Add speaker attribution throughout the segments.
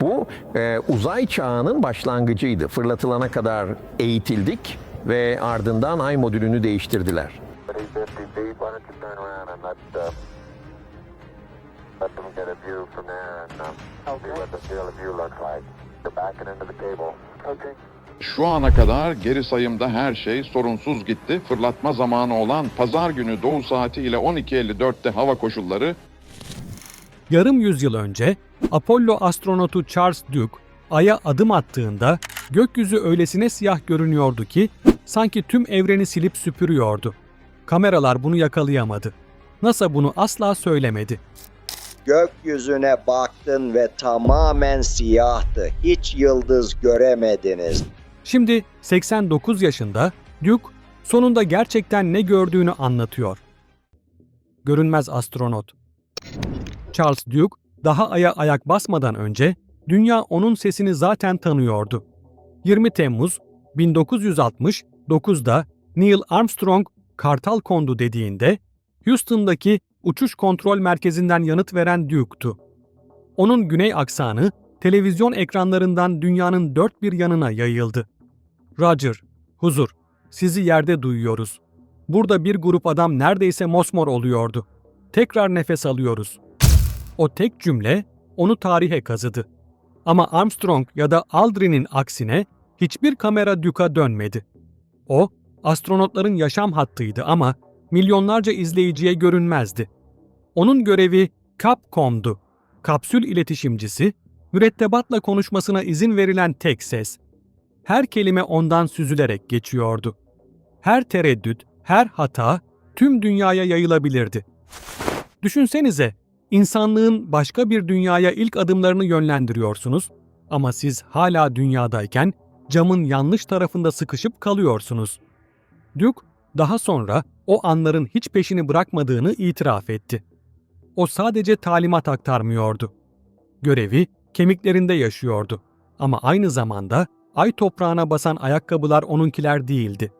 Speaker 1: Bu e, uzay çağının başlangıcıydı. Fırlatılana kadar eğitildik ve ardından ay modülünü değiştirdiler.
Speaker 2: 50 feet, why don't you turn around and let, let them get a view from there and see what the field of view looks like. You're backing into the cable. Okay.
Speaker 3: Şu ana kadar geri sayımda her şey sorunsuz gitti. Fırlatma zamanı olan pazar günü doğu saati ile 12.54'te hava koşulları
Speaker 4: Yarım yüzyıl önce Apollo astronotu Charles Duke Ay'a adım attığında gökyüzü öylesine siyah görünüyordu ki sanki tüm evreni silip süpürüyordu. Kameralar bunu yakalayamadı. NASA bunu asla söylemedi.
Speaker 5: Gökyüzüne baktın ve tamamen siyahtı. Hiç yıldız göremediniz.
Speaker 4: Şimdi 89 yaşında Duke sonunda gerçekten ne gördüğünü anlatıyor. Görünmez astronot. Charles Duke daha aya ayak basmadan önce dünya onun sesini zaten tanıyordu. 20 Temmuz 1969'da Neil Armstrong kartal kondu dediğinde Houston'daki uçuş kontrol merkezinden yanıt veren Duke'tu. Onun güney aksanı televizyon ekranlarından dünyanın dört bir yanına yayıldı. Roger, huzur, sizi yerde duyuyoruz. Burada bir grup adam neredeyse mosmor oluyordu. Tekrar nefes alıyoruz. O tek cümle onu tarihe kazıdı. Ama Armstrong ya da Aldrin'in aksine hiçbir kamera Duke'a dönmedi. O, astronotların yaşam hattıydı ama milyonlarca izleyiciye görünmezdi. Onun görevi Capcom'du. Kapsül iletişimcisi, mürettebatla konuşmasına izin verilen tek ses. Her kelime ondan süzülerek geçiyordu. Her tereddüt, her hata tüm dünyaya yayılabilirdi. Düşünsenize, insanlığın başka bir dünyaya ilk adımlarını yönlendiriyorsunuz ama siz hala dünyadayken camın yanlış tarafında sıkışıp kalıyorsunuz. Duke daha sonra o anların hiç peşini bırakmadığını itiraf etti. O sadece talimat aktarmıyordu. Görevi kemiklerinde yaşıyordu ama aynı zamanda ay toprağına basan ayakkabılar onunkiler değildi.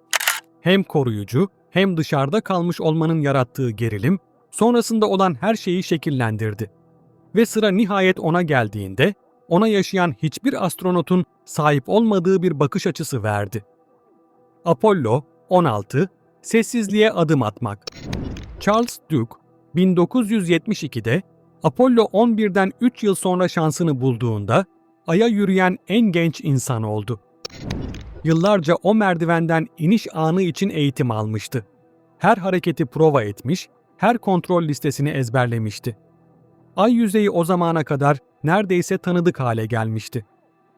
Speaker 4: Hem koruyucu hem dışarıda kalmış olmanın yarattığı gerilim sonrasında olan her şeyi şekillendirdi. Ve sıra nihayet ona geldiğinde ona yaşayan hiçbir astronotun sahip olmadığı bir bakış açısı verdi. Apollo 16 Sessizliğe adım atmak. Charles Duke 1972'de Apollo 11'den 3 yıl sonra şansını bulduğunda Ay'a yürüyen en genç insan oldu. Yıllarca o merdivenden iniş anı için eğitim almıştı. Her hareketi prova etmiş, her kontrol listesini ezberlemişti. Ay yüzeyi o zamana kadar neredeyse tanıdık hale gelmişti.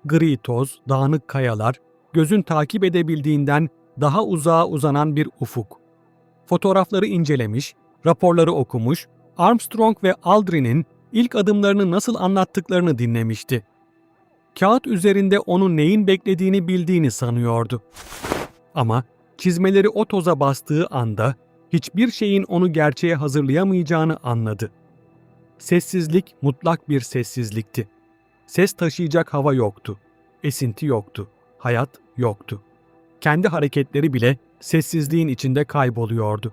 Speaker 4: Gri toz, dağınık kayalar, gözün takip edebildiğinden daha uzağa uzanan bir ufuk. Fotoğrafları incelemiş, raporları okumuş, Armstrong ve Aldrin'in ilk adımlarını nasıl anlattıklarını dinlemişti. Kağıt üzerinde onu neyin beklediğini bildiğini sanıyordu. Ama çizmeleri o toza bastığı anda hiçbir şeyin onu gerçeğe hazırlayamayacağını anladı. Sessizlik mutlak bir sessizlikti. Ses taşıyacak hava yoktu. Esinti yoktu. Hayat yoktu. Kendi hareketleri bile sessizliğin içinde kayboluyordu.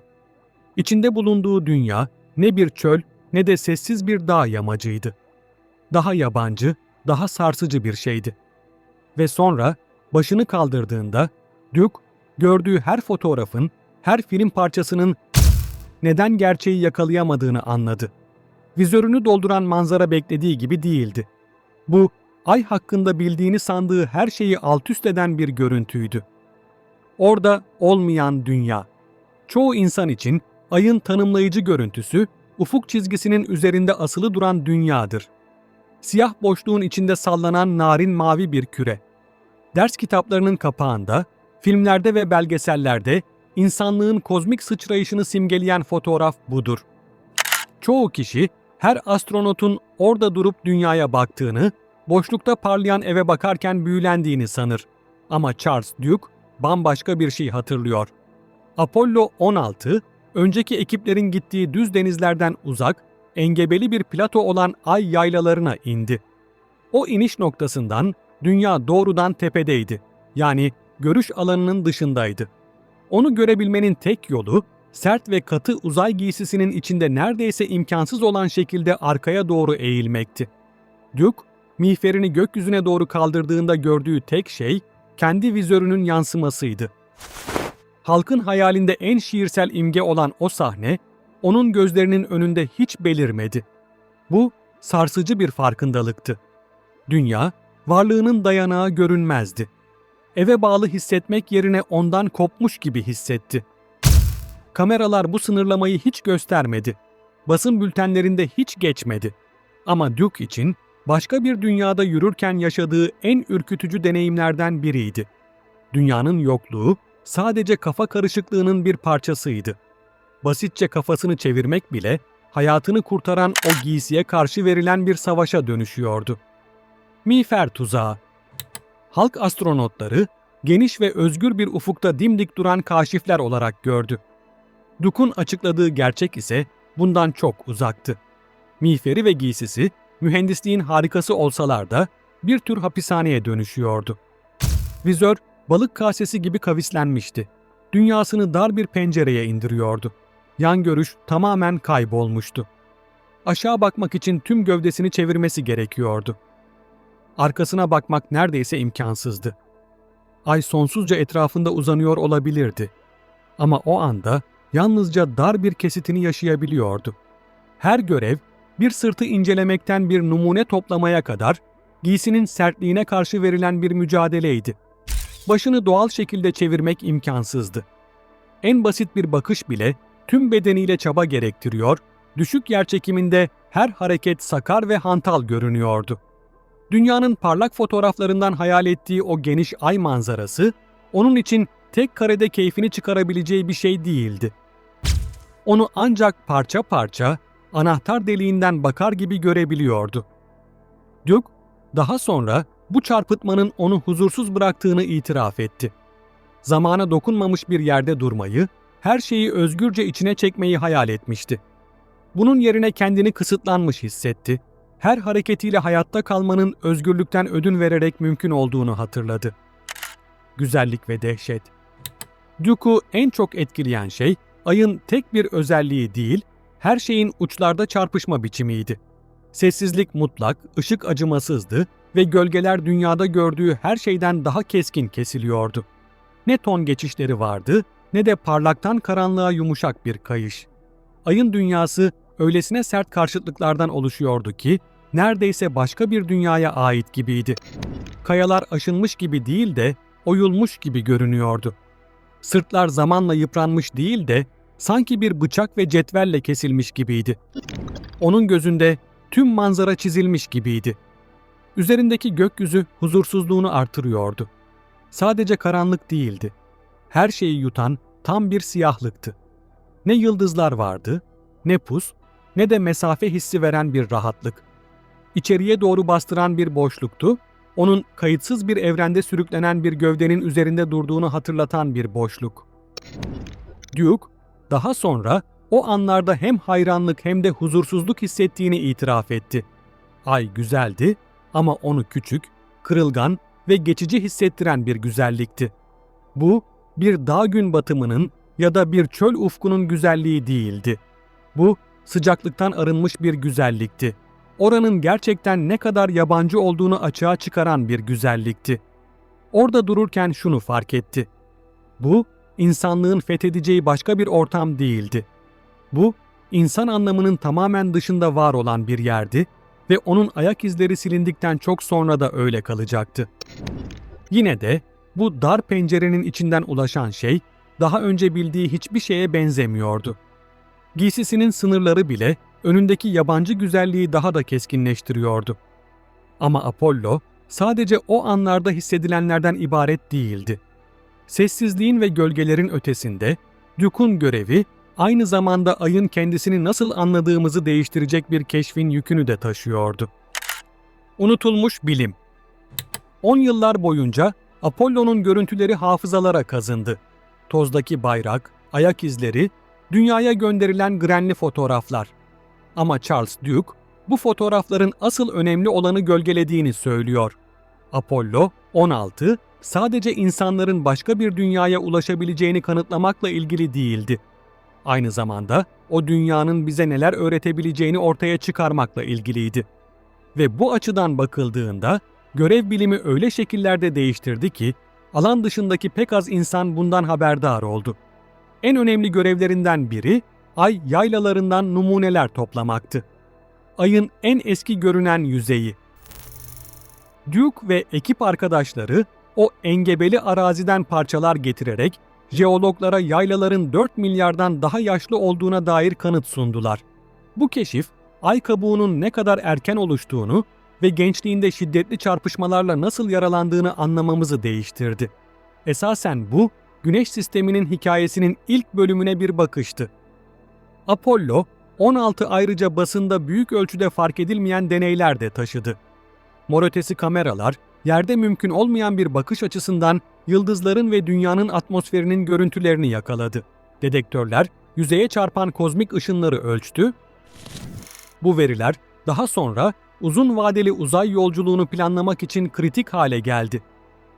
Speaker 4: İçinde bulunduğu dünya ne bir çöl ne de sessiz bir dağ yamacıydı. Daha yabancı, daha sarsıcı bir şeydi. Ve sonra başını kaldırdığında Duke gördüğü her fotoğrafın, her film parçasının neden gerçeği yakalayamadığını anladı. Vizörünü dolduran manzara beklediği gibi değildi. Bu, ay hakkında bildiğini sandığı her şeyi altüst eden bir görüntüydü. Orada olmayan dünya. Çoğu insan için ayın tanımlayıcı görüntüsü, ufuk çizgisinin üzerinde asılı duran dünyadır. Siyah boşluğun içinde sallanan narin mavi bir küre. Ders kitaplarının kapağında, filmlerde ve belgesellerde insanlığın kozmik sıçrayışını simgeleyen fotoğraf budur. Çoğu kişi her astronotun orada durup dünyaya baktığını, boşlukta parlayan eve bakarken büyülendiğini sanır. Ama Charles Duke bambaşka bir şey hatırlıyor. Apollo 16, önceki ekiplerin gittiği düz denizlerden uzak, engebeli bir plato olan ay yaylalarına indi. O iniş noktasından dünya doğrudan tepedeydi. Yani görüş alanının dışındaydı. Onu görebilmenin tek yolu sert ve katı uzay giysisinin içinde neredeyse imkansız olan şekilde arkaya doğru eğilmekti. Duke miğferini gökyüzüne doğru kaldırdığında gördüğü tek şey kendi vizörünün yansımasıydı. Halkın hayalinde en şiirsel imge olan o sahne, onun gözlerinin önünde hiç belirmedi. Bu sarsıcı bir farkındalıktı. Dünya, varlığının dayanağı görünmezdi. Eve bağlı hissetmek yerine ondan kopmuş gibi hissetti. Kameralar bu sınırlamayı hiç göstermedi. Basın bültenlerinde hiç geçmedi. Ama Duke için başka bir dünyada yürürken yaşadığı en ürkütücü deneyimlerden biriydi. Dünyanın yokluğu sadece kafa karışıklığının bir parçasıydı. Basitçe kafasını çevirmek bile hayatını kurtaran o giysiye karşı verilen bir savaşa dönüşüyordu. Miğfer tuzağı. Halk astronotları geniş ve özgür bir ufukta dimdik duran kaşifler olarak gördü. Duke'un açıkladığı gerçek ise bundan çok uzaktı. Miğferi ve giysisi mühendisliğin harikası olsalar da bir tür hapishaneye dönüşüyordu. Vizör balık kasesi gibi kavislenmişti. Dünyasını dar bir pencereye indiriyordu. Yan görüş tamamen kaybolmuştu. Aşağı bakmak için tüm gövdesini çevirmesi gerekiyordu. Arkasına bakmak neredeyse imkansızdı. Ay sonsuzca etrafında uzanıyor olabilirdi. Ama o anda yalnızca dar bir kesitini yaşayabiliyordu. Her görev bir sırtı incelemekten bir numune toplamaya kadar giysinin sertliğine karşı verilen bir mücadeleydi. Başını doğal şekilde çevirmek imkansızdı. En basit bir bakış bile tüm bedeniyle çaba gerektiriyor, düşük yerçekiminde her hareket sakar ve hantal görünüyordu. Dünyanın parlak fotoğraflarından hayal ettiği o geniş ay manzarası, onun için tek karede keyfini çıkarabileceği bir şey değildi. Onu ancak parça parça, anahtar deliğinden bakar gibi görebiliyordu. Duke, daha sonra bu çarpıtmanın onu huzursuz bıraktığını itiraf etti. Zamana dokunmamış bir yerde durmayı, her şeyi özgürce içine çekmeyi hayal etmişti. Bunun yerine kendini kısıtlanmış hissetti. Her hareketiyle hayatta kalmanın özgürlükten ödün vererek mümkün olduğunu hatırladı. Güzellik ve dehşet. Duke'u en çok etkileyen şey, ayın tek bir özelliği değil, her şeyin uçlarda çarpışma biçimiydi. Sessizlik mutlak, ışık acımasızdı ve gölgeler dünyada gördüğü her şeyden daha keskin kesiliyordu. Ne ton geçişleri vardı ne de parlaktan karanlığa yumuşak bir kayış. Ayın dünyası öylesine sert karşıtlıklardan oluşuyordu ki neredeyse başka bir dünyaya ait gibiydi. Kayalar aşınmış gibi değil de oyulmuş gibi görünüyordu. Sırtlar zamanla yıpranmış değil de sanki bir bıçak ve cetvelle kesilmiş gibiydi. Onun gözünde tüm manzara çizilmiş gibiydi. Üzerindeki gökyüzü huzursuzluğunu artırıyordu. Sadece karanlık değildi. Her şeyi yutan tam bir siyahlıktı. Ne yıldızlar vardı, ne pus, ne de mesafe hissi veren bir rahatlık. İçeriye doğru bastıran bir boşluktu, onun kayıtsız bir evrende sürüklenen bir gövdenin üzerinde durduğunu hatırlatan bir boşluk. Duke, daha sonra o anlarda hem hayranlık hem de huzursuzluk hissettiğini itiraf etti. Ay güzeldi ama onu küçük, kırılgan ve geçici hissettiren bir güzellikti. Bu bir dağ gün batımının ya da bir çöl ufkunun güzelliği değildi. Bu sıcaklıktan arınmış bir güzellikti. Oranın gerçekten ne kadar yabancı olduğunu açığa çıkaran bir güzellikti. Orada dururken şunu fark etti. Bu insanlığın fethedeceği başka bir ortam değildi. Bu insan anlamının tamamen dışında var olan bir yerdi ve onun ayak izleri silindikten çok sonra da öyle kalacaktı. Yine de bu dar pencerenin içinden ulaşan şey daha önce bildiği hiçbir şeye benzemiyordu. Giysisinin sınırları bile önündeki yabancı güzelliği daha da keskinleştiriyordu. Ama Apollo sadece o anlarda hissedilenlerden ibaret değildi. Sessizliğin ve gölgelerin ötesinde Duke'un görevi aynı zamanda ayın kendisini nasıl anladığımızı değiştirecek bir keşfin yükünü de taşıyordu. Unutulmuş bilim 10 yıllar boyunca Apollo'nun görüntüleri hafızalara kazındı. Tozdaki bayrak, ayak izleri, dünyaya gönderilen grenli fotoğraflar. Ama Charles Duke bu fotoğrafların asıl önemli olanı gölgelediğini söylüyor. Apollo 16 sadece insanların başka bir dünyaya ulaşabileceğini kanıtlamakla ilgili değildi. Aynı zamanda o dünyanın bize neler öğretebileceğini ortaya çıkarmakla ilgiliydi. ve bu açıdan bakıldığında görev bilimi öyle şekillerde değiştirdi ki alan dışındaki pek az insan bundan haberdar oldu. En önemli görevlerinden biri ay yaylalarından numuneler toplamaktı. Ayın en eski görünen yüzeyi. Duke ve ekip arkadaşları o engebeli araziden parçalar getirerek jeologlara yaylaların 4 milyardan daha yaşlı olduğuna dair kanıt sundular. Bu keşif, ay kabuğunun ne kadar erken oluştuğunu ve gençliğinde şiddetli çarpışmalarla nasıl yaralandığını anlamamızı değiştirdi. Esasen bu, Güneş sisteminin hikayesinin ilk bölümüne bir bakıştı. Apollo, 16 ayrıca basında büyük ölçüde fark edilmeyen deneyler de taşıdı. Mor ötesi kameralar, yerde mümkün olmayan bir bakış açısından yıldızların ve dünyanın atmosferinin görüntülerini yakaladı. Dedektörler, yüzeye çarpan kozmik ışınları ölçtü. Bu veriler daha sonra uzun vadeli uzay yolculuğunu planlamak için kritik hale geldi.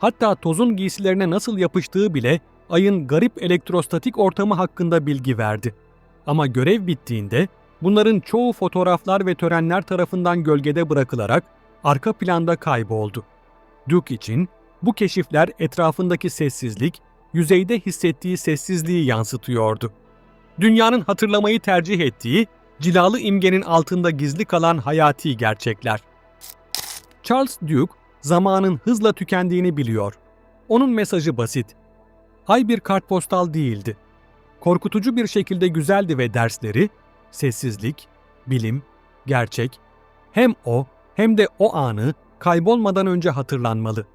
Speaker 4: Hatta tozun giysilerine nasıl yapıştığı bile ayın garip elektrostatik ortamı hakkında bilgi verdi. Ama görev bittiğinde bunların çoğu fotoğraflar ve törenler tarafından gölgede bırakılarak arka planda kayboldu. Duke için bu keşifler etrafındaki sessizlik, yüzeyde hissettiği sessizliği yansıtıyordu. Dünyanın hatırlamayı tercih ettiği cilalı imgenin altında gizli kalan hayati gerçekler. Charles Duke zamanın hızla tükendiğini biliyor. Onun mesajı basit. Ay bir kartpostal değildi. Korkutucu bir şekilde güzeldi ve dersleri, sessizlik, bilim, gerçek, hem o hem de o anı kaybolmadan önce hatırlanmalı.